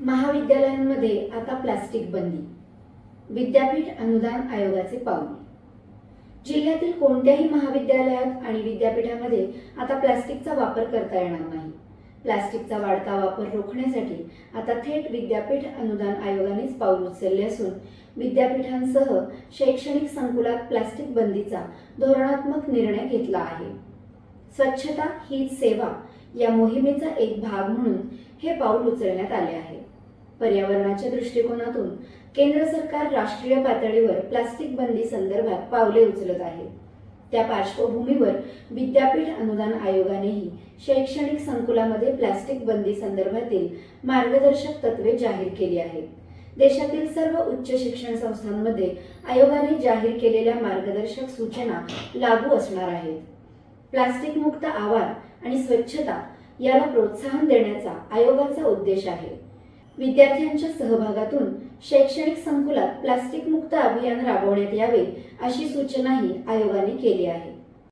महाविद्यालयांमध्ये आता प्लास्टिक बंदी. विद्यापीठ अनुदान आयोगाचे पाऊल. जिल्ह्यातील कोणत्याही महाविद्यालयात आणि विद्यापीठामध्ये आता प्लास्टिकचा वापर करता येणार नाही. प्लास्टिकचा वाढता वापर रोखण्यासाठी आता थेट विद्यापीठ अनुदान आयोगानेच पाऊल उचलले असून विद्यापीठांसह शैक्षणिक संकुलात प्लास्टिक बंदीचा धोरणात्मक निर्णय घेतला आहे. स्वच्छता हीच सेवा या मोहिमेचा एक भाग म्हणून हे पाऊल उचलण्यात आले आहे. पर्यावरणाच्या दृष्टिकोनातून केंद्र सरकार राष्ट्रीय पातळीवर प्लास्टिक बंदी संदर्भात पावले उचलत आहे. त्या पार्श्वभूमीवर विद्यापीठ अनुदान आयोगानेही शैक्षणिक संकुलामध्ये प्लास्टिक बंदी संदर्भातील मार्गदर्शक तत्वे जाहीर केली आहेत. देशातील सर्व उच्च शिक्षण संस्थांमध्ये आयोगाने जाहीर केलेल्या मार्गदर्शक सूचना लागू असणार आहेत. प्लास्टिक मुक्त आवार आणि स्वच्छता याला प्रोत्साहन देण्याचा आयोगाचा उद्देश आहे. विद्यार्थ्यांच्या सहभागातून शैक्षणिक संकुलात प्लास्टिक मुक्त अभियान राबवण्यात यावे अशी सूचनाही आयोगाने केली आहे.